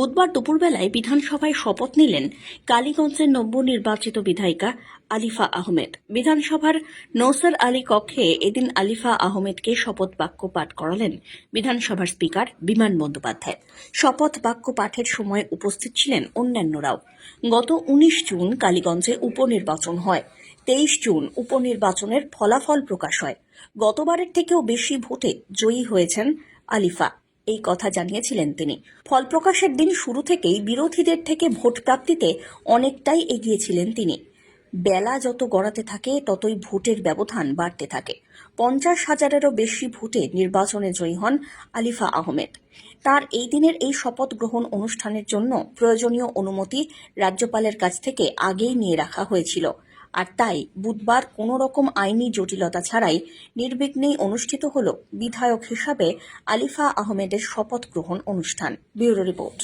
বুধবার দুপুরবেলায় বিধানসভায় শপথ নিলেন কালীগঞ্জের নবনির্বাচিত বিধায়িকা আলিফা আহমেদ। বিধানসভার নৌসার আলী কক্ষে এদিন আলিফা আহমেদকে শপথ বাক্য পাঠ করালেন বিধানসভার স্পিকার বিমান বন্দ্যোপাধ্যায়। শপথ বাক্য পাঠের সময় উপস্থিত ছিলেন অন্যান্যরাও। গত উনিশ জুন কালীগঞ্জে উপনির্বাচন হয়। তেইশ জুন উপনির্বাচনের ফলাফল প্রকাশ হয়। গতবারের থেকেও বেশি ভোটে জয়ী হয়েছেন আলিফা। এই কথা জানিয়েছিলেন তিনি। ফল প্রকাশের দিন শুরু থেকেই বিরোধীদের থেকে ভোট প্রাপ্তিতে অনেকটাই এগিয়েছিলেন তিনি। বেলা যত গড়াতে থাকে, ততই ভোটের ব্যবধান বাড়তে থাকে। পঞ্চাশ হাজারেরও বেশি ভোটে নির্বাচনে জয়ী হন আলিফা আহমেদ। তার এই দিনের এই শপথ গ্রহণ অনুষ্ঠানের জন্য প্রয়োজনীয় অনুমতি রাজ্যপালের কাছ থেকে আগেই নিয়ে রাখা হয়েছিল। আর তাই বুধবার কোনো রকম আইনি জটিলতা ছাড়াই নির্বিঘ্নেই অনুষ্ঠিত হল বিধায়ক হিসাবে আলিফা আহমেদের শপথ গ্রহণ অনুষ্ঠান। Bureau report.